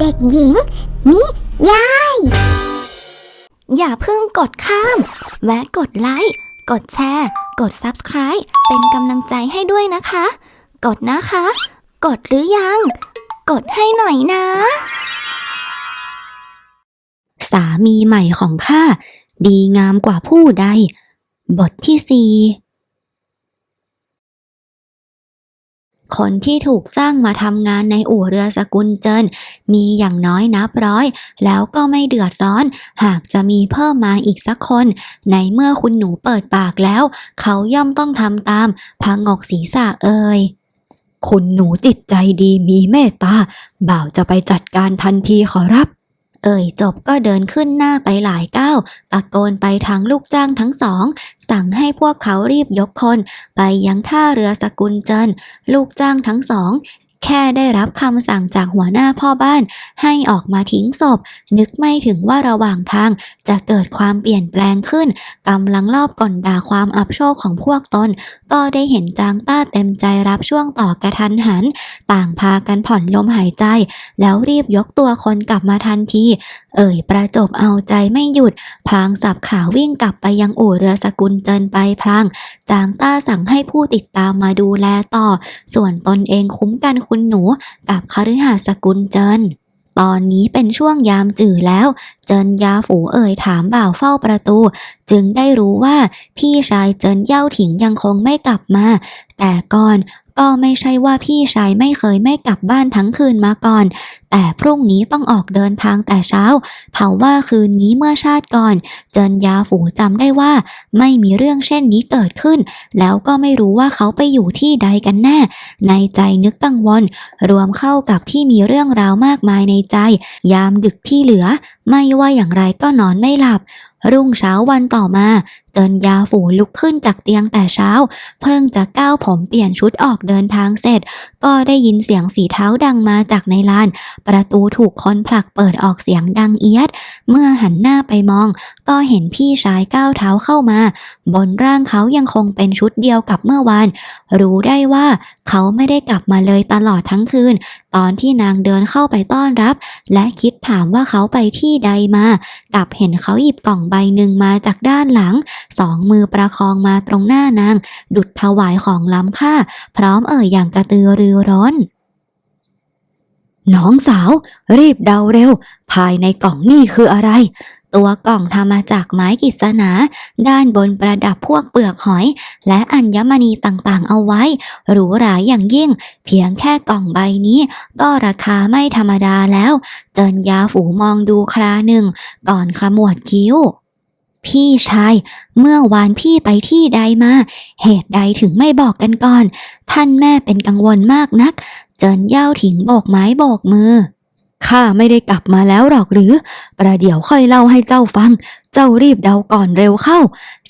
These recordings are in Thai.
เด็กหญิง นิยาย อย่าเพิ่งกดข้าม แวะกดไลค์ กดแชร์ กด Subscribe เป็นกำลังใจให้ด้วยนะคะ กดนะคะ กดหรือยัง กดให้หน่อยนะ สามีใหม่ของข้าดีงามกว่าผู้ใด บทที่สี่ คนที่ถูกจ้างมาทำงานในอู่เรือสกุลเจิน มีอย่างน้อยนับร้อย แล้วก็ไม่เดือดร้อน หากจะมีเพิ่มมาอีกสักคน ในเมื่อคุณหนูเปิดปากแล้ว เขาย่อมต้องทำตาม พังอกศีรษะเอ่ยคุณหนูจิตใจดีมีเมตตา บ่าวจะไปจัดการทันทีขอรับ เอ่ยจบก็เดินขึ้นหน้าไปหลายก้าวตะโกนไปทางลูกจ้างทั้งสอง สั่งให้พวกเขารีบยกคน ไปยังท่าเรือสกุลเจิน ลูกจ้างทั้งสอง แค่ได้รับคำสั่งจากหัวหน้าพ่อบ้าน ให้ออกมาทิ้งศพ นึกไม่ถึงว่าระหว่างทาง จะเกิดความเปลี่ยนแปลงขึ้นกำลังรอบก่อนด่าความอับโชคของพวกตน ก็ได้เห็นจางต้าเต็มใจรับช่วงต่อกระทันหัน ต่างพากันผ่อนลมหายใจ แล้วรีบยกตัวคนกลับมาทันที เอ่ยประจบเอาใจไม่หยุด พลางสับขาวิ่งกลับไปยังอู่เรือสกุลเจินไปพลาง จางต้าสั่งให้ผู้ติดตามมาดูแลต่อ ส่วนตนเองคุ้มกันคุณุณหนูกับคฤหาสกุลเจินตอนนี้เป็นช่วงยามจื่อแล้ว เจินยาฝูเอ่ยถามบ่าวเฝ้าประตู จึงได้รู้ว่าพี่ชายเจินเย่าถิงยังคงไม่กลับมา แต่ก่อน ก็ไม่ใช่ว่าพี่ชายไม่เคยไม่กลับบ้านทั้งคืนมาก่อน แต่พรุ่งนี้ต้องออกเดินทางแต่เช้าเผาว่าคืนนี้เมื่อชาติก่อน เจินยาฝูจำได้ว่า ไม่มีเรื่องเช่นนี้เกิดขึ้น แล้วก็ไม่รู้ว่าเขาไปอยู่ที่ใดกันแน่ ในใจนึกกังวล รวมเข้ากับที่มีเรื่องราวมากมายในใจ ยามดึกที่เหลือ ไม่ว่าอย่างไรก็นอนไม่หลับรุ่งเช้าวันต่อมา เจินยาฝูลุกขึ้นจากเตียงแต่เช้า เพิ่งจะก้าวผมเปลี่ยนชุดออกเดินทางเสร็จ ก็ได้ยินเสียงฝีเท้าดังมาจากในลาน ประตูถูกคนผลักเปิดออกเสียงดังเอียด เมื่อหันหน้าไปมอง ก็เห็นพี่ชายก้าวเท้าเข้ามา บนร่างเขายังคงเป็นชุดเดียวกับเมื่อวาน รู้ได้ว่าเขาไม่ได้กลับมาเลยตลอดทั้งคืน ตอนที่นางเดินเข้าไปต้อนรับ และคิดถามว่าเขาไปที่ใดมา กลับเห็นเขาหยิบกล่องใบหนึ่งมาจากด้านหลังสองมือประคองมาตรงหน้านาง ดุดถวายของล้ำค่า พร้อมเอ่ยอย่างกระตือรือร้นน้องสาว รีบเดาเร็ว ภายในกล่องนี่คืออะไร ตัวกล่องทำมาจากไม้กฤษณาด้านบนประดับพวกเปลือกหอย และอัญมณีต่างๆเอาไว้ หรูหราอย่างยิ่ง เพียงแค่กล่องใบนี้ ก็ราคาไม่ธรรมดาแล้ว เจินยาฝูมองดูคราหนึ่ง ก่อนขมวดคิ้ว พี่ชาย เมื่อวานพี่ไปที่ใดมา เหตุใดถึงไม่บอกกันก่อน ท่านแม่เป็นกังวลมากนัก เจินเย่าถิงโบกไม้โบกมือข้าไม่ได้กลับมาแล้วหรอกหรือ ประเดี๋ยวค่อยเล่าให้เจ้าฟัง เจ้ารีบเดาก่อนเร็วเข้า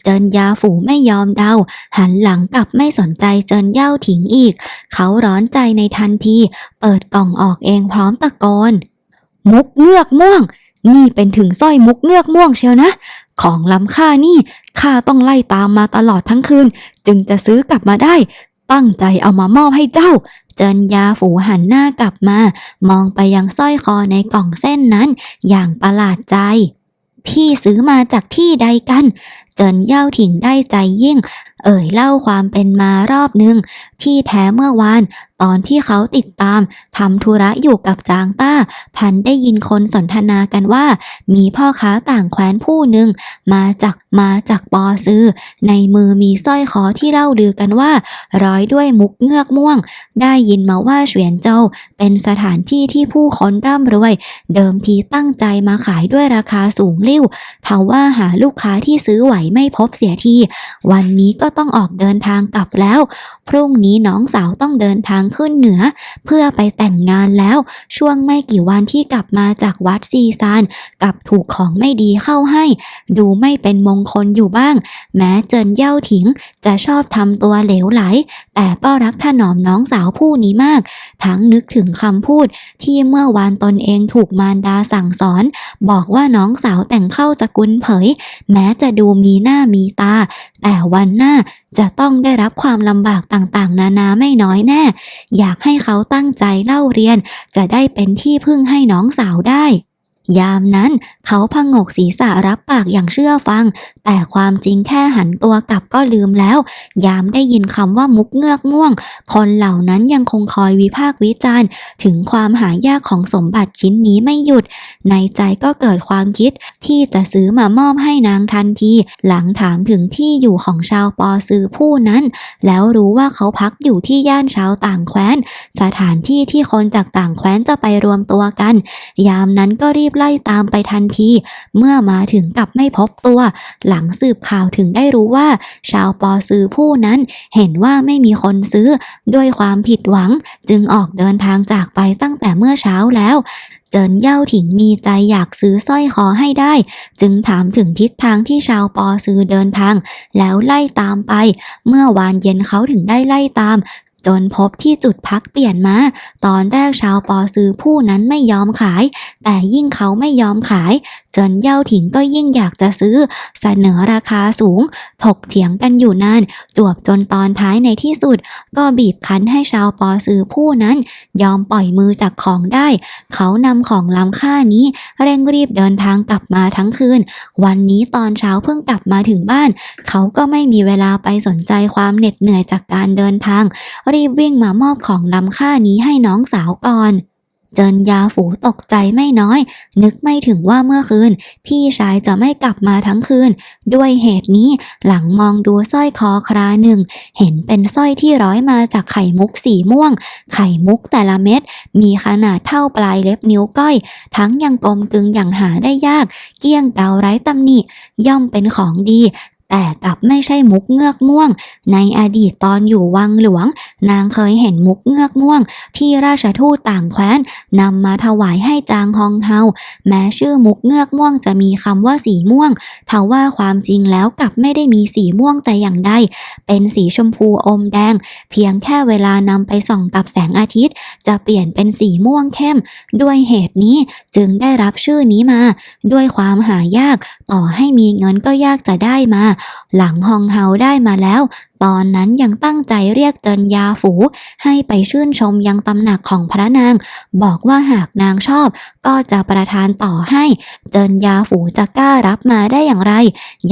เจินยาฝูไม่ยอมเดา หันหลังกลับไม่สนใจเจินเย่าถิงอีก เขาร้อนใจในทันที เปิดกล่องออกเองพร้อมตะโกน มุกเงือกม่วง นี่เป็นถึงสร้อยมุกเงือกม่วงเชียวนะ ของล้ำค่านี่ข้าต้องไล่ตามมาตลอดทั้งคืน จึงจะซื้อกลับมาได้ ตั้งใจเอามามอบให้เจ้าเจินยาฝูหันหน้ากลับมา มองไปยังสร้อยคอในกล่องเส้นนั้น อย่างประหลาดใจ พี่ซื้อมาจากที่ใดกัน เจินเย่าถิงได้ใจยิ่ง เอ่ยเล่าความเป็นมารอบนึง ที่แท้เมื่อวาน ตอนที่เขาติดตามทำธุระอยู่กับจางต้า พันได้ยินคนสนทนากันว่า มีพ่อค้าต่างแคว้นผู้หนึ่ง มาจากมาจากปอซือในมือมีสร้อยคอที่เล่าลือกันว่า ร้อยด้วยมุกเงือกม่วง ได้ยินมาว่าเฉวียนเจ้า เป็นสถานที่ที่ผู้คนร่ำรวย เดิมทีตั้งใจมาขายด้วยราคาสูงลิ่วทว่าหาลูกค้าที่ซื้อไหวไม่พบเสียที วันนี้ก็ต้องออกเดินทางกลับแล้ว พรุ่งนี้น้องสาวต้องเดินทางขึ้นเหนือ เพื่อไปแต่งงานแล้ว ช่วงไม่กี่วันที่กลับมาจากวัดซีซานกลับถูกของไม่ดีเข้าให้ ดูไม่เป็นมงคลอยู่บ้าง แม้เจินเย่าถิง จะชอบทำตัวเหลวไหล แต่ก็รักถนอมน้องสาวผู้นี้มาก ทั้งนึกถึงคำพูดที่เมื่อวานตนเองถูกมารดาสั่งสอน บอกว่าน้องสาวแต่งเข้าสกุลเผย แม้จะดูมีมีหน้ามีตา แต่วันหน้าจะต้องได้รับความลำบากต่างๆ นานาไม่น้อยแน่ อยากให้เขาตั้งใจเล่าเรียน จะได้เป็นที่พึ่งให้น้องสาวได้ ยามนั้นเขาพงกศีรษะรับปากอย่างเชื่อฟัง แต่ความจริงแค่หันตัวกลับก็ลืมแล้ว ยามได้ยินคำว่ามุกเงือกม่วง คนเหล่านั้นยังคงคอยวิพากษ์วิจารณ์ ถึงความหายากของสมบัติชิ้นนี้ไม่หยุด ในใจก็เกิดความคิดที่จะซื้อมามอบให้นางทันที หลังถามถึงที่อยู่ของชาวปอซือผู้นั้น แล้วรู้ว่าเขาพักอยู่ที่ย่านชาวต่างแคว้น สถานที่ที่คนจากต่างแคว้นจะไปรวมตัวกัน ยามนั้นก็รีบไล่ตามไปทันทีเมื่อมาถึงกลับไม่พบตัว หลังสืบข่าวถึงได้รู้ว่า ชาวปอซื้อผู้นั้นเห็นว่าไม่มีคนซื้อ ด้วยความผิดหวังจึงออกเดินทางจากไปตั้งแต่เมื่อเช้าแล้วเจินเย่าถิงมีใจอยากซื้อสร้อยคอให้ได้ จึงถามถึงทิศทางที่ชาวปอซื้อเดินทาง แล้วไล่ตามไป เมื่อวานเย็นเขาถึงได้ไล่ตาม จนพบที่จุดพักเปลี่ยนมา ตอนแรกชาวปอซื้อผู้นั้นไม่ยอมขาย แต่ยิ่งเขาไม่ยอมขาย จนเย่าถิงก็ยิ่งอยากจะซื้อ เสนอราคาสูง ถกเถียงกันอยู่นาน จวบจนตอนท้ายในที่สุด ก็บีบคั้นให้ชาวปอซื้อผู้นั้น ยอมปล่อยมือจากของได้ เขานำของล้ำค่านี้ เร่งรีบเดินทางกลับมาทั้งคืน วันนี้ตอนเช้าเพิ่งกลับมาถึงบ้าน เขาก็ไม่มีเวลาไปสนใจความเหน็ดเหนื่อยจากการเดินทางรีบวิ่งมามอบของล้ำค่านี้ให้น้องสาวก่อนเจินยาฝูตกใจไม่น้อย นึกไม่ถึงว่าเมื่อคืน พี่ชายจะไม่กลับมาทั้งคืน ด้วยเหตุนี้หลังมองดูสร้อยคอคราหนึ่ง เห็นเป็นสร้อยที่ร้อยมาจากไข่มุกสีม่วง ไข่มุกแต่ละเม็ด มีขนาดเท่าปลายเล็บนิ้วก้อย ทั้งยังกลมกึงอย่างหาได้ยาก เกี้ยงเกาไร้ตำหนิ ย่อมเป็นของดี แต่กลับไม่ใช่มุกเงือกม่วง ในอดีตตอนอยู่วังหลวง นางเคยเห็นมุกเงือกม่วง ที่ราชทูตต่างแคว้นนำมาถวายให้จางฮองเฮาแม้ชื่อมุกเงือกม่วงจะมีคำว่าสีม่วงทว่าความจริงแล้วกลับไม่ได้มีสีม่วงแต่อย่างใดเป็นสีชมพูอมแดง เพียงแค่เวลานำไปส่องกับแสงอาทิตย์ จะเปลี่ยนเป็นสีม่วงเข้ม ด้วยเหตุนี้จึงได้รับชื่อนี้มา ด้วยความหายาก ต่อให้มีเงินก็ยากจะได้มาหลังฮองเฮาได้มาแล้ว ตอนนั้นยังตั้งใจเรียกเจินยาฝูให้ไปชื่นชมยังตำหนักของพระนาง บอกว่าหากนางชอบ ก็จะประทานต่อให้ เจินยาฝูจะกล้ารับมาได้อย่างไร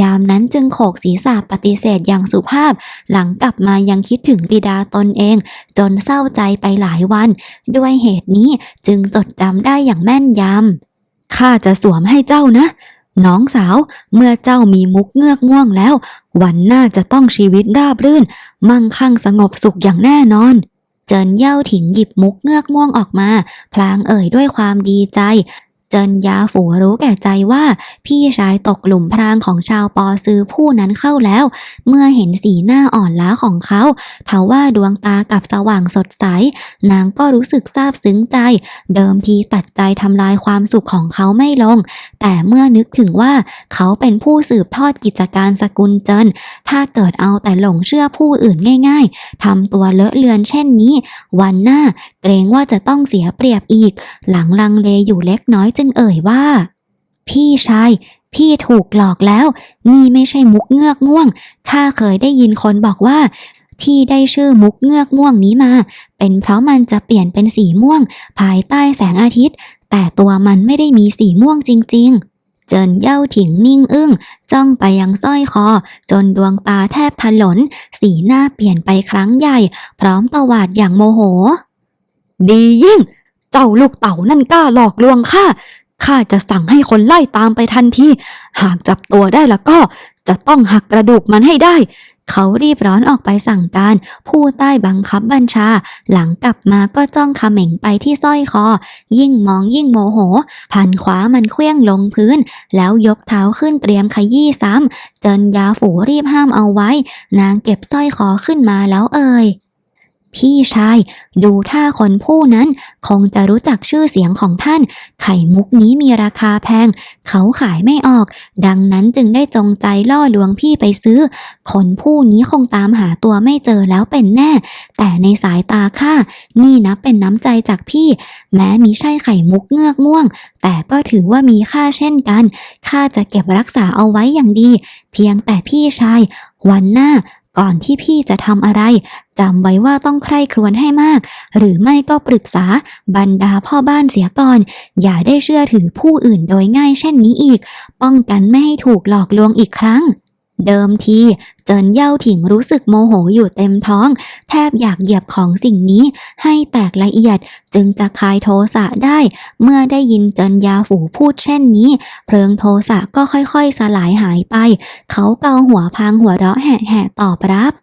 ยามนั้นจึงโขกศีรษะปฏิเสธอย่างสุภาพ หลังกลับมายังคิดถึงบิดาตนเอง จนเศร้าใจไปหลายวัน ด้วยเหตุนี้จึงจดจำได้อย่างแม่นยำข้าจะสวมให้เจ้านะ น้องสาว เมื่อเจ้ามีมุกเงือกง่วงแล้ว วันหน้าจะต้องชีวิตราบรื่น มั่งคั่งสงบสุขอย่างแน่นอน เจินเย่าถิงหยิบมุกเงือกม่วงออกมา พลางเอ่ยด้วยความดีใจ เจินยาฝูรู้แก่ใจว่าพี่ชายตกหลุมพรางของชาวปอซือผู้นั้นเข้าแล้ว เมื่อเห็นสีหน้าอ่อนล้าของเขาเทว่าดวงตากลับสว่างสดใส นางก็รู้สึกซาบซึ้งใจ เดิมทีตัดใจทำลายความสุขของเขาไม่ลง แต่เมื่อนึกถึงว่าเขาเป็นผู้สืบทอดกิจการสกุลเจิน ถ้าเกิดเอาแต่หลงเชื่อผู้อื่นง่ายๆทำตัวเลอะเลือนเช่นนี้ วันหน้าเกรงว่าจะต้องเสียเปรียบอีก หลังลังเลอยู่เล็กน้อยจึงเอ่ยว่า พี่ชาย พี่ถูกหลอกแล้ว นี่ไม่ใช่มุกเงือกม่วง ข้าเคยได้ยินคนบอกว่า ที่ได้ชื่อมุกเงือกม่วงนี้มา เป็นเพราะมันจะเปลี่ยนเป็นสีม่วง ภายใต้แสงอาทิตย์ แต่ตัวมันไม่ได้มีสีม่วงจริง ๆเจินเย่าถิงนิ่งอึ้งจ้องไปยังสร้อยคอ จนดวงตาแทบถลน สีหน้าเปลี่ยนไปครั้งใหญ่ พร้อมตวาดอย่างโมโห ดียิ่ง เจ้าลูกเต่านั่นกล้าหลอกลวงข้า ข้าจะสั่งให้คนไล่ตามไปทันที หากจับตัวได้แล้วก็จะต้องหักกระดูกมันให้ได้ เขารีบร้อนออกไปสั่งการ ผู้ใต้บังคับบัญชา หลังกลับมาก็จ้องขม่งไปที่สร้อยคอ ยิ่งมองยิ่งโมโห พันขวามันเคลื่องลงพื้น แล้วยกเท้าขึ้นเตรียมขยี้ซ้ำเจินยาฝูรีบห้ามเอาไว้ นางเก็บสร้อยคอขึ้นมาแล้วเอ่ย พี่ชาย ดูท่าคนผู้นั้น คงจะรู้จักชื่อเสียงของท่าน ไข่มุกนี้มีราคาแพง เขาขายไม่ออก ดังนั้นจึงได้จงใจล่อลวงพี่ไปซื้อ คนผู้นี้คงตามหาตัวไม่เจอแล้วเป็นแน่ แต่ในสายตาข้านี่นับเป็นน้ำใจจากพี่ แม้มิใช่ไข่มุกเงือกม่วง แต่ก็ถือว่ามีค่าเช่นกันข้าจะเก็บรักษาเอาไว้อย่างดี เพียงแต่พี่ชาย วันหน้า ก่อนที่พี่จะทำอะไรจำไว้ว่าต้องใคร่ครวญให้มาก หรือไม่ก็ปรึกษาบรรดาพ่อบ้านเสียก่อน อย่าได้เชื่อถือผู้อื่นโดยง่ายเช่นนี้อีก ป้องกันไม่ให้ถูกหลอกลวงอีกครั้ง เดิมทีเจินเย่าถิงรู้สึกโมโหอยู่เต็มท้อง แทบอยากเหยียบของสิ่งนี้ให้แตกละเอียดจึงจะคลายโทสะได้ เมื่อได้ยินเจินยาฝูพูดเช่นนี้ เพลิงโทสะก็ค่อยๆสลายหายไป เขาเกาหัวพางหัวเราะแหะๆตอบรับ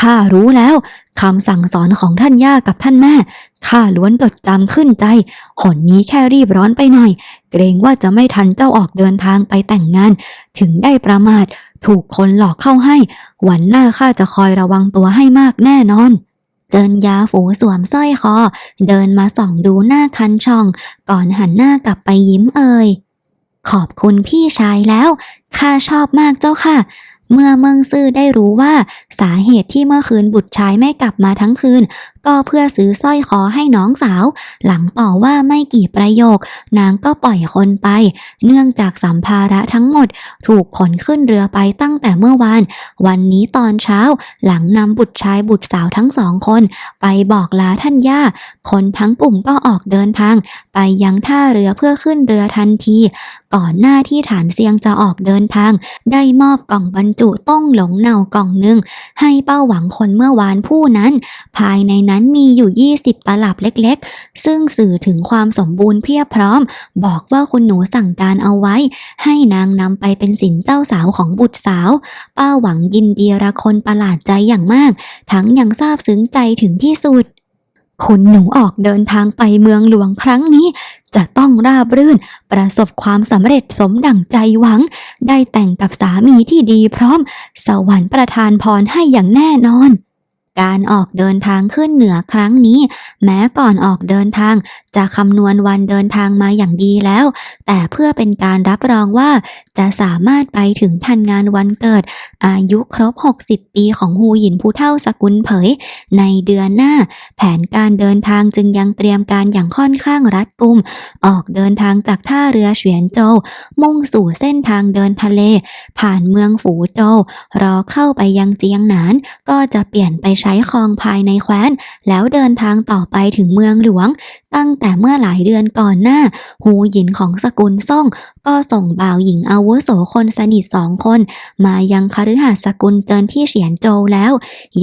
ข้ารู้แล้วคำสั่งสอนของท่านย่ากับท่านแม่ข้าล้วนจดจำขึ้นใจ หนนี้แค่รีบร้อนไปหน่อย เกรงว่าจะไม่ทันเจ้าออกเดินทางไปแต่งงาน ถึงได้ประมาท ถูกคนหลอกเข้าให้ วันหน้าข้าจะคอยระวังตัวให้มากแน่นอนเจินยาฝูสวมสร้อยคอ เดินมาส่องดูหน้าคันช่อง ก่อนหันหน้ากลับไปยิ้มเอ่ยขอบคุณพี่ชายแล้ว ข้าชอบมากเจ้าค่ะ เมื่อเมิงซื่อได้รู้ว่าสาเหตุที่เมื่อคืนบุตรชายไม่กลับมาทั้งคืน ก็เพื่อซื้อสร้อยคอให้น้องสาว หลังต่อว่าไม่กี่ประโยค นางก็ปล่อยคนไป เนื่องจากสัมภาระทั้งหมด ถูกขนขึ้นเรือไปตั้งแต่เมื่อวาน วันนี้ตอนเช้า หลังนำบุตรชายบุตรสาวทั้งสองคน ไปบอกลาท่านย่า คนทั้งกลุ่มก็ออกเดินทาง ไปยังท่าเรือเพื่อขึ้นเรือทันที ก่อนหน้าที่ฐานเซียงจะออกเดินทาง ได้มอบกล่องบรรจุต้งหลงเนากล่องหนึ่งให้เป้าหวังคนเมื่อวานผู้นั้น ภายในนั้นมีอยู่ 20 ตลับเล็กๆ ซึ่งสื่อถึงความสมบูรณ์เพียบพร้อม บอกว่าคุณหนูสั่งการเอาไว้ ให้นางนำไปเป็นสินเจ้าสาวของบุตรสาว ป้าหวังยินดีระคนประหลาดใจอย่างมาก ทั้งยังซาบซึ้งใจถึงที่สุดคุณหนูออกเดินทางไปเมืองหลวงครั้งนี้ จะต้องราบรื่น ประสบความสำเร็จสมดั่งใจหวัง ได้แต่งกับสามีที่ดีพร้อม สวรรค์ประทานพรให้อย่างแน่นอน การออกเดินทางขึ้นเหนือครั้งนี้ แม้ก่อนออกเดินทาง จะคำนวณวันเดินทางมาอย่างดีแล้ว แต่เพื่อเป็นการรับรองว่าจะสามารถไปถึงทันงานวันเกิด อายุครบ 60 ปีของฮูหยินผู้เท่าสกุลเผย ในเดือนหน้า แผนการเดินทางจึงยังเตรียมการอย่างค่อนข้างรัดกุม ออกเดินทางจากท่าเรือเฉียนโจวมุ่งสู่เส้นทางเดินทะเล ผ่านเมืองฝูโจวรอเข้าไปยังเจียงหนานก็จะเปลี่ยนไปใช้ช้คลองภายในแคว้น แล้วเดินทางต่อไปถึงเมืองหลวง ตั้งแต่เมื่อหลายเดือนก่อนหน้า หูหยินของสกุลซ่ง ก็ส่งบ่าวหญิงอาวุโสคนสนิทสองคน มายังคฤหาสกุลเจินที่เฉียนโจวแล้ว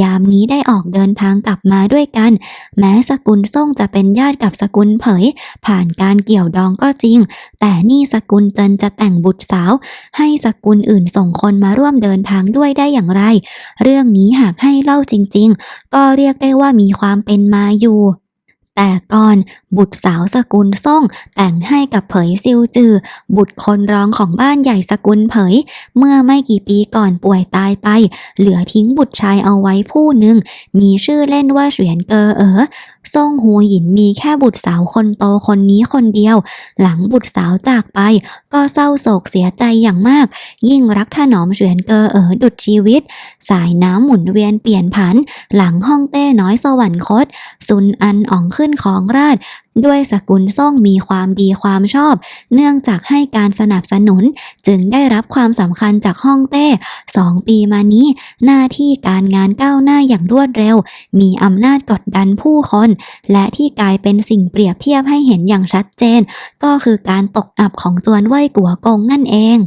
ยามนี้ได้ออกเดินทางกลับมาด้วยกัน แม้สกุลซ่งจะเป็นญาติกับสกุลเผย ผ่านการเกี่ยวดองก็จริง แต่นี่สกุลเจินจะแต่งบุตรสาว ให้สกุลอื่นส่งคนมาร่วมเดินทางด้วยได้อย่างไร เรื่องนี้หากให้เล่าจริง ๆ ก็เรียกได้ว่ามีความเป็นมาอยู่ แต่ก่อนบุตรสาวสกุลซ่งแต่งให้กับเผยซิวจือ บุตรคนรองของบ้านใหญ่สกุลเผย เมื่อไม่กี่ปีก่อนป่วยตายไป เหลือทิ้งบุตรชายเอาไว้ผู้หนึ่ง มีชื่อเล่นว่าเฉวียนเกอเอ๋อซ่งหูหยินมีแค่บุตรสาวคนโตคนนี้คนเดียว หลังบุตรสาวจากไป ก็เศร้าโศกเสียใจอย่างมาก ยิ่งรักถนอมเฉวียนเกอเอ๋อดุดชีวิต สายน้ำหมุนเวียนเปลี่ยนผัน หลังห้องเต้น้อยสวรรคต ซุนอันอ่องขึ้นของราชด้วยสกุลซ่งมีความดีความชอบ เนื่องจากให้การสนับสนุนจึงได้รับความสำคัญจากห้องเต้สองปีมานี้ หน้าที่การงานก้าวหน้าอย่างรวดเร็ว มีอำนาจกดดันผู้คน และที่กลายเป็นสิ่งเปรียบเทียบให้เห็นอย่างชัดเจน ก็คือการตกอับของจวนเว่ยกัวกงนั่นเอง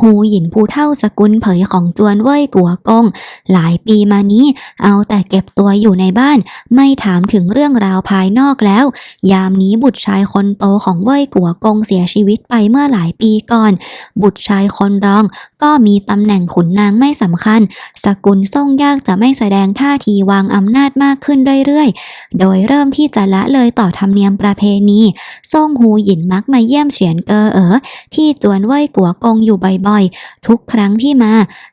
ฮูหยินผู้เท่าสกุลเผยของจวนเว่ยกัวกง หลายปีมานี้ เอาแต่เก็บตัวอยู่ในบ้าน ไม่ถามถึงเรื่องราวภายนอกแล้ว ยามนี้บุตรชายคนโตของเว่ยกัวกงเสียชีวิตไปเมื่อหลายปีก่อน บุตรชายคนรอง ก็มีตำแหน่งขุนนางไม่สำคัญ สกุลซ่งยากจะไม่แสดงท่าทีวางอำนาจมากขึ้นเรื่อยๆ โดยเริ่มที่จะละเลยต่อธรรมเนียมประเพณีซ่งฮูหยินมักมาเยี่ยมเฉียนเกอเอ๋อที่จวนเว่ยกัวกงอยู่บ่อยๆ ทุกครั้งที่มา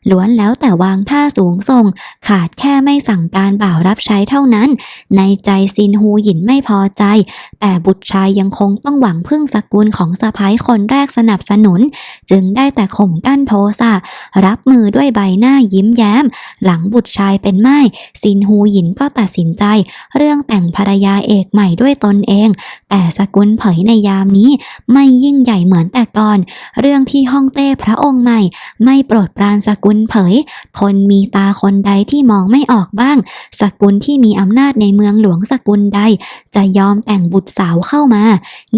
ล้วนแล้วแต่วางท่าสูงส่ง ขาดแค่ไม่สั่งการบ่าวรับใช้เท่านั้น ในใจซินฮูหยินไม่พอใจ แต่บุตรชายยังคงต้องหวังพึ่งสกุลของสะพ้ายคนแรกสนับสนุน จึงได้แต่ข่มกั้นโทสะรับมือด้วยใบหน้ายิ้มแย้ม หลังบุตรชายเป็นไม้ซินฮูหยินก็ตัดสินใจ เรื่องแต่งภรรยาเอกใหม่ด้วยตนเอง แต่สกุลเผยในยามนี้ ไม่ยิ่งใหญ่เหมือนแต่ก่อน เรื่องที่ฮ่องเต้พระองค์ใหม่ ไม่โปรดปรานสกุลเผย คนมีตาคนใดที่มองไม่ออกบ้าง สกุลที่มีอำนาจในเมืองหลวงสกุลใด จะยอมแต่งบุตรสาวเข้ามา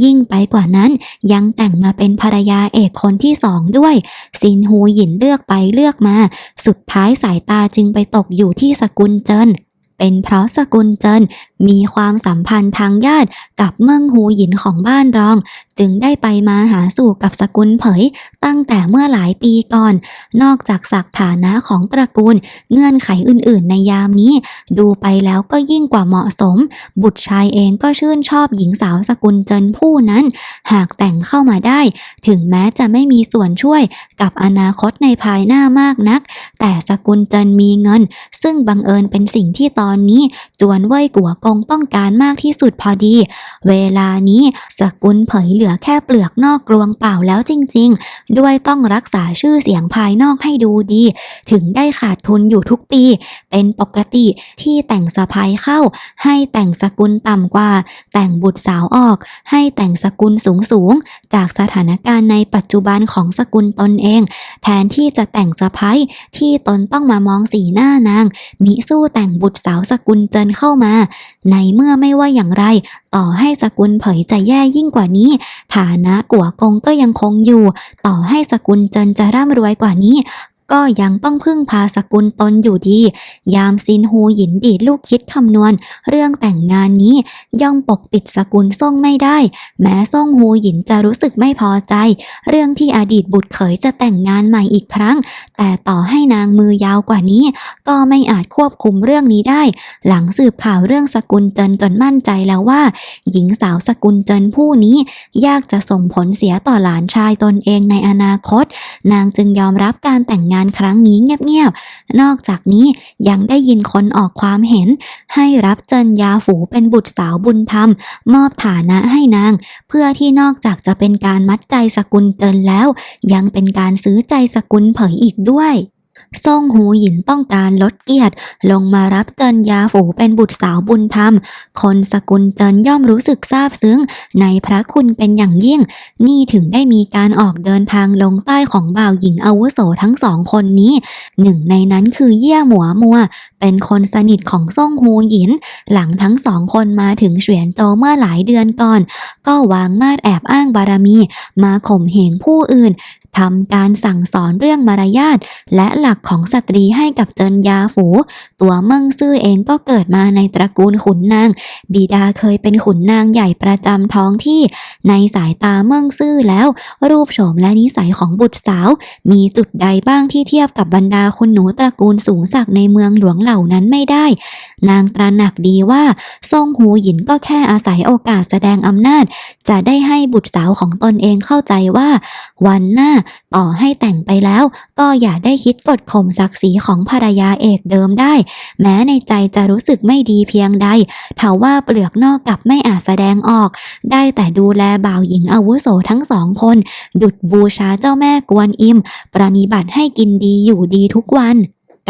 ยิ่งไปกว่านั้นยังแต่งมาเป็นภรรยาเอกคนที่สองด้วย ซินฮูหยินเลือกไปเลือกมา สุดท้ายสายตาจึงไปตกอยู่ที่สกุลเจิน เป็นเพราะสกุลเจินมีความสัมพันธ์ทางญาติกับเมืองฮูหยินของบ้านรอง จึงได้ไปมาหาสู่กับสกุลเผยตั้งแต่เมื่อหลายปีก่อน นอกจากศักดิ์ฐานะของตระกูลเงื่อนไขอื่นๆ ในยามนี้ ดูไปแล้วก็ยิ่งกว่าเหมาะสม บุตรชายเองก็ชื่นชอบหญิงสาวสกุลเจินผู้นั้น หากแต่งเข้ามาได้ ถึงแม้จะไม่มีส่วนช่วยกับอนาคตในภายหน้ามากนัก แต่สกุลเจินมีเงิน ซึ่งบังเอิญเป็นสิ่งที่ตออนนี้จวนเว่ยกัวกงต้องการมากที่สุดพอดี เวลานี้สกุลเผยเหลือแค่เปลือกนอกกลวงเปล่าแล้วจริง ๆ ด้วยต้องรักษาชื่อเสียงภายนอกให้ดูดี ถึงได้ขาดทุนอยู่ทุกปี เป็นปกติที่แต่งสะพายเข้า ให้แต่งสกุลต่ำกว่า แต่งบุตรสาวออก ให้แต่งสกุลสูงสูงจากสถานการณ์ในปัจจุบันของสกุลตนเอง แทนที่จะแต่งสะพ้ายที่ตนต้องมามองสีหน้านางมิสู้แต่งบุตรสาวสกุลเจินเข้ามา ในเมื่อไม่ว่าอย่างไร ต่อให้สกุลเผยจะแย่ยิ่งกว่านี้ ฐานะกัวกงก็ยังคงอยู่ ต่อให้สกุลเจินจะร่ำรวยกว่านี้ ก็ยังต้องพึ่งพาสกุลตนอยู่ดี ยามซินฮูหยินดีดลูกคิดคำนวณ เรื่องแต่งงานนี้ย่อมปกปิดสกุลซ่งไม่ได้ แม้ซ่งฮูหยินจะรู้สึกไม่พอใจ เรื่องที่อดีตบุตรเขยจะแต่งงานใหม่อีกครั้ง แต่ต่อให้นางมือยาวกว่านี้ ก็ไม่อาจควบคุมเรื่องนี้ได้ หลังสืบข่าวเรื่องสกุลเจินจนมั่นใจแล้วว่า หญิงสาวสกุลเจินผู้นี้ ยากจะส่งผลเสียต่อหลานชายตนเองในอนาคต นางจึงยอมรับการแต่งงานครั้งนี้เงียบๆ นอกจากนี้ยังได้ยินคนออกความเห็น ให้รับเจินยาฝูเป็นบุตรสาวบุญธรรม มอบฐานะให้นาง เพื่อที่นอกจากจะเป็นการมัดใจสกุลเจินแล้ว ยังเป็นการซื้อใจสกุลเผยอีกด้วย ซ่งหูหยินต้องการลดเกียรติ ลงมารับเจินยาฝูเป็นบุตรสาวบุญธรรม คนสกุลเจินย่อมรู้สึกซาบซึ้ง ในพระคุณเป็นอย่างยิ่ง นี่ถึงได้มีการออกเดินทางลงใต้ของบ่าวหญิงอาวุโสทั้งสองคนนี้ หนึ่งในนั้นคือเยี่ยหมัวมัว เป็นคนสนิทของซ่งฮูหยิน หลังทั้งสองคนมาถึงเฉวียนโตเมื่อหลายเดือนก่อน ก็วางมาดแอบอ้างบารมี มาข่มเหงผู้อื่นทำการสั่งสอนเรื่องมารยาทและหลักของสตรีให้กับเจินยาฝู ตัวเมิงซื่อเองก็เกิดมาในตระกูลขุนนาง บิดาเคยเป็นขุนนางใหญ่ประจำท้องที่ ในสายตาเมิงซื่อแล้ว รูปโฉมและนิสัยของบุตรสาว มีจุดใดบ้างที่เทียบกับบรรดาคุณหนูตระกูลสูงศักดิ์ในเมืองหลวงเหล่านั้นไม่ได้ นางตระหนักดีว่าซ่งหูหยินก็แค่อาศัยโอกาสแสดงอำนาจ จะได้ให้บุตรสาวของตนเองเข้าใจว่า วันหน้าต่อให้แต่งไปแล้ว ก็อย่าได้คิดกดข่มศักดิ์ศรีของภรรยาเอกเดิมได้ แม้ในใจจะรู้สึกไม่ดีเพียงใดทว่าเปลือกนอกกับไม่อาจแสดงออก ได้แต่ดูแลบ่าวหญิงอาวุโสทั้งสองคน ดุดบูชาเจ้าแม่กวนอิม ประนิบัติให้กินดีอยู่ดีทุกวัน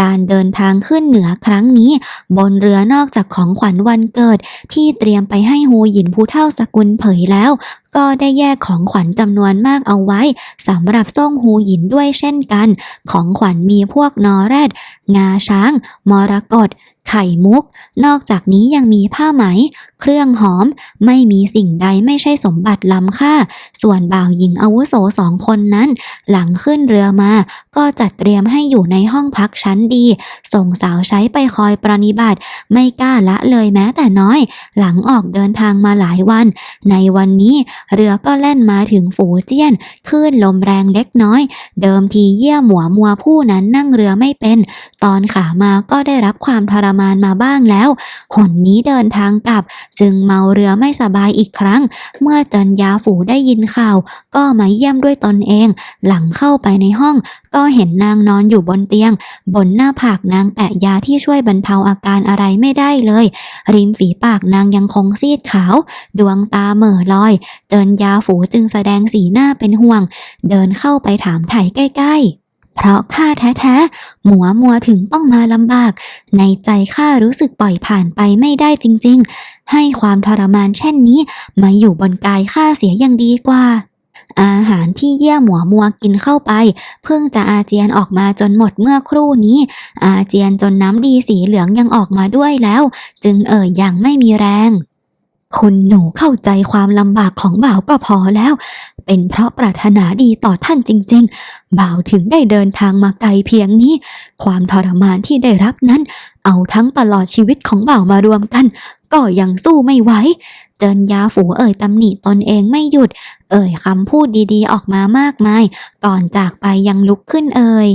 การเดินทางขึ้นเหนือครั้งนี้ บนเรือนอกจากของขวัญวันเกิด ที่เตรียมไปให้ฮูหยินผู้เท่าสกุลเผยแล้วก็ได้แยกของขวัญจำนวนมากเอาไว้สำหรับซ่งฮูหยินด้วยเช่นกัน ของขวัญมีพวกนอแรด งาช้าง มรกตไข่มุก นอกจากนี้ยังมีผ้าไหม เครื่องหอม ไม่มีสิ่งใดไม่ใช่สมบัติล้ำค่า ส่วนบ่าวหญิงอาวุโสสองคนนั้น หลังขึ้นเรือมา ก็จัดเตรียมให้อยู่ในห้องพักชั้นดี ส่งสาวใช้ไปคอยปรนิบัติ ไม่กล้าละเลยแม้แต่น้อย หลังออกเดินทางมาหลายวัน ในวันนี้เรือก็แล่นมาถึงฝูเจี้ยนคลื่นลมแรงเล็กน้อย เดิมทีเยี่ยหมัวมัวผู้นั้นนั่งเรือไม่เป็น ตอนขามาก็ได้รับความทรมานมาบ้างแล้วหนนี้เดินทางกลับ จึงเมาเรือไม่สบายอีกครั้ง เมื่อเจินยาฝูได้ยินข่าว ก็มาเยี่ยมด้วยตนเอง หลังเข้าไปในห้อง ก็เห็นนางนอนอยู่บนเตียง บนหน้าผากนางแปะยาที่ช่วยบรรเทาอาการอะไรไม่ได้เลย ริมฝีปากนางยังคงซีดขาว ดวงตาเหม่อลอยเจินยาฝูจึงแสดงสีหน้าเป็นห่วง เดินเข้าไปถามไถ่ใกล้ ๆเพราะข้าแท้ๆ หมัวมัวถึงต้องมาลำบาก ในใจข้ารู้สึกปล่อยผ่านไปไม่ได้จริงๆ ให้ความทรมานเช่นนี้ มาอยู่บนกายข้าเสียยังดีกว่า อาหารที่เยี่ยหมัวมัวกินเข้าไป เพิ่งจะอาเจียนออกมาจนหมดเมื่อครู่นี้ อาเจียนจนน้ำดีสีเหลืองยังออกมาด้วยแล้ว จึงเอ่ยอย่างไม่มีแรง คุณหนูเข้าใจความลำบากของบ่าวก็พอแล้ว เป็นเพราะปรารถนาดีต่อท่านจริง ๆ บ่าวถึงได้เดินทางมาไกลเพียงนี้ ความทรมานที่ได้รับนั้น เอาทั้งตลอดชีวิตของบ่าวมารวมกัน ก็ยังสู้ไม่ไหว เจินยาฝูเอ่ยตำหนิตนเองไม่หยุด เอ่ยคำพูดดีๆ ออกมามากมาย ก่อนจากไปยังลุกขึ้นเอ่ย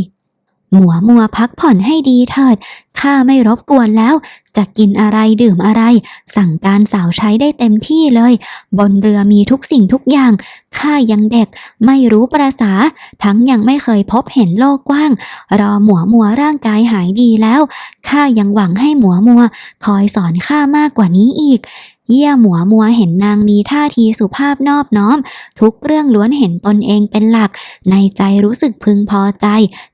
หมัวมัวพักผ่อนให้ดีเถิด ข้าไม่รบกวนแล้ว จะกินอะไรดื่มอะไร สั่งการสาวใช้ได้เต็มที่เลย บนเรือมีทุกสิ่งทุกอย่าง ข้ายังเด็ก ไม่รู้ประษา ทั้งยังไม่เคยพบเห็นโลกกว้าง รอหมัวมัวร่างกายหายดีแล้ว ข้ายังหวังให้หมัวมัว คอยสอนข้ามากกว่านี้อีก เยี่ยหมัวมัวเห็นนางมีท่าทีสุภาพนอบน้อม ทุกเรื่องล้วนเห็นตนเองเป็นหลัก ในใจรู้สึกพึงพอใจ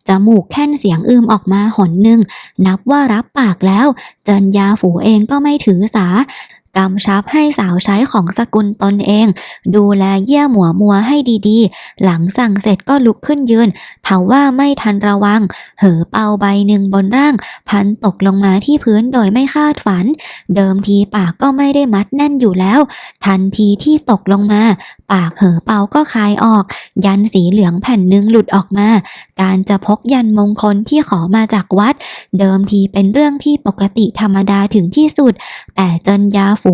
จมูกแค่นเสียงอืมออกมาหนหนึ่ง นับว่ารับปากแล้ว เจินยาฝูเองก็ไม่ถือสา กำชับให้สาวใช้ของสกุลตนเอง ดูแลเยี่ยหมัวมัวให้ดีๆ หลังสั่งเสร็จก็ลุกขึ้นยืนเผาว่าไม่ทันระวัง เหอเป่าใบหนึ่งบนร่าง พันตกลงมาที่พื้นโดยไม่คาดฝัน เดิมทีปากก็ไม่ได้มัดแน่นอยู่แล้ว ทันทีที่ตกลงมา ปากเหอเป่าก็คลายออก ยันสีเหลืองแผ่นหนึ่งหลุดออกมา การจะพกยันมงคลที่ขอมาจากวัด เดิมทีเป็นเรื่องที่ปกติธรรมดาถึงที่สุด แต่จนยาฝ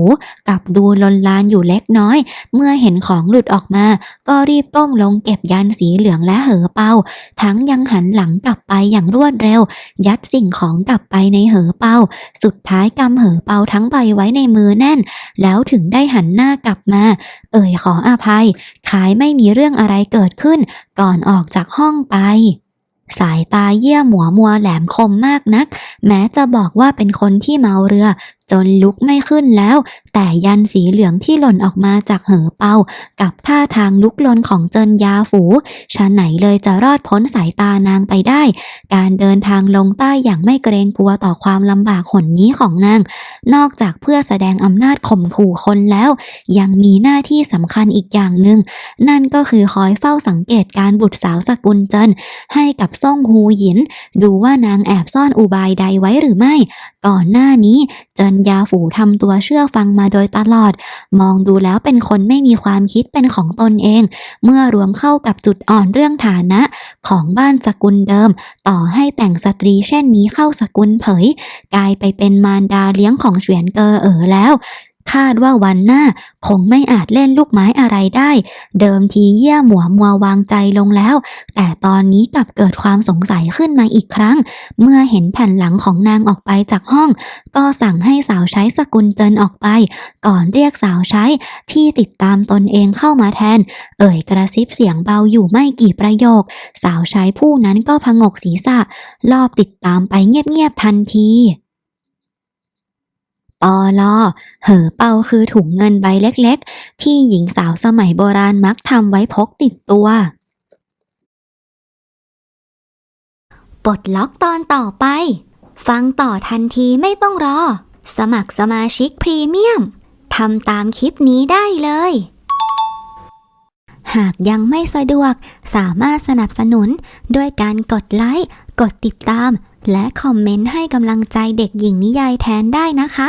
กับดูลนลานอยู่เล็กน้อย เมื่อเห็นของหลุดออกมา ก็รีบก้มลงเก็บยันสีเหลืองและเหอเปาทั้งยังหันหลังกลับไปอย่างรวดเร็ว ยัดสิ่งของกลับไปในเหอเปาสุดท้ายกำเหอเปาทั้งใบไว้ในมือแน่น แล้วถึงได้หันหน้ากลับมา เอ่ยขออภัย ขายไม่มีเรื่องอะไรเกิดขึ้น ก่อนออกจากห้องไปสายตาเยี่ยหมัวมัวแหลมคมมากนัก แม้จะบอกว่าเป็นคนที่เมาเรือจนลุกไม่ขึ้นแล้ว แต่ยันสีเหลืองที่หล่นออกมาจากเหอเปา กับท่าทางลุกลนของเจินยาฝูชะไหนเลยจะรอดพ้นสายตานางไปได้ การเดินทางลงใต้อย่างไม่เกรงกลัวต่อความลำบากหนนี้ของนาง นอกจากเพื่อแสดงอำนาจข่มขู่คนแล้ว ยังมีหน้าที่สำคัญอีกอย่างหนึ่ง นั่นก็คือคอยเฝ้าสังเกตการบุตรสาวสกุลเจินให้กับซ่องฮูหยิน ดูว่านางแอบซ่อนอุบายใดไว้หรือไม่ ก่อนหน้านี้เจินยาฝูทำตัวเชื่อฟังมาโดยตลอด มองดูแล้วเป็นคนไม่มีความคิดเป็นของตนเอง เมื่อรวมเข้ากับจุดอ่อนเรื่องฐานะ ของบ้านสกุลเดิม ต่อให้แต่งสตรีเช่นนี้เข้าสกุลเผย กลายไปเป็นมารดาเลี้ยงของเฉวียนเกอเอ๋อแล้ว คาดว่าวันหน้าคงไม่อาจเล่นลูกไม้อะไรได้ เดิมทีเยี่ยหมัวมัววางใจลงแล้ว แต่ตอนนี้กลับเกิดความสงสัยขึ้นมาอีกครั้ง เมื่อเห็นแผ่นหลังของนางออกไปจากห้อง ก็สั่งให้สาวใช้สกุลเจินออกไป ก่อนเรียกสาวใช้ที่ติดตามตนเองเข้ามาแทน เอ่ยกระซิบเสียงเบาอยู่ไม่กี่ประโยค สาวใช้ผู้นั้นก็พงกศีรษะ รอบติดตามไปเงียบๆทันที อลอเหอเปาคือถุงเงินใบเล็กๆ ที่หญิงสาวสมัยโบราณมักทำไว้พกติดตัว ปลดล็อกตอนต่อไป ฟังต่อทันทีไม่ต้องรอ สมัครสมาชิกพรีเมียมทำตามคลิปนี้ได้เลย หากยังไม่สะดวกสามารถสนับสนุนด้วยการกดไลค์ กดติดตามและคอมเมนต์ให้กำลังใจเด็กหญิงนิยายแทนได้นะคะ